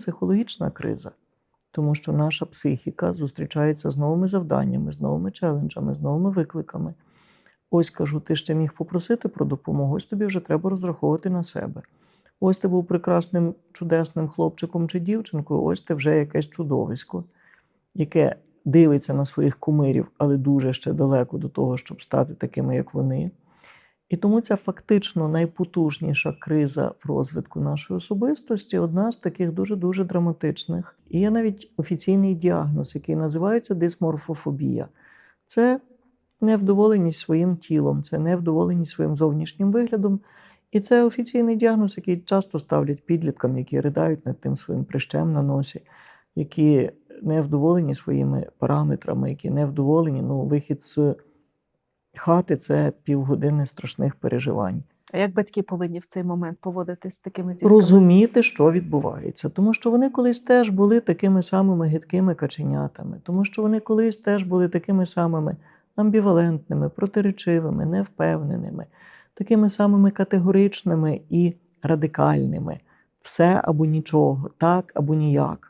психологічна криза, тому що наша психіка зустрічається з новими завданнями, з новими челенджами, з новими викликами. Ось кажу, ти ще міг попросити про допомогу, ось тобі вже треба розраховувати на себе. Ось ти був прекрасним, чудесним хлопчиком чи дівчинкою, ось ти вже якесь чудовисько, яке дивиться на своїх кумирів, але дуже ще далеко до того, щоб стати такими, як вони. І тому ця фактично найпотужніша криза в розвитку нашої особистості одна з таких дуже-дуже драматичних. І є навіть офіційний діагноз, який називається дисморфофобія. Це невдоволеність своїм тілом, це невдоволеність своїм зовнішнім виглядом. І це офіційний діагноз, який часто ставлять підліткам, які ридають над тим своїм прищем на носі, які невдоволені своїми параметрами, які невдоволені, ну, вихід з хати це півгодини страшних переживань. А як батьки повинні в цей момент поводитись з такими дітками? Розуміти, що відбувається, тому що вони колись теж були такими самими гидкими каченятами, тому що вони колись теж були такими самими амбівалентними, протиречивими, невпевненими, такими самими категоричними і радикальними. Все або нічого, так або ніяк.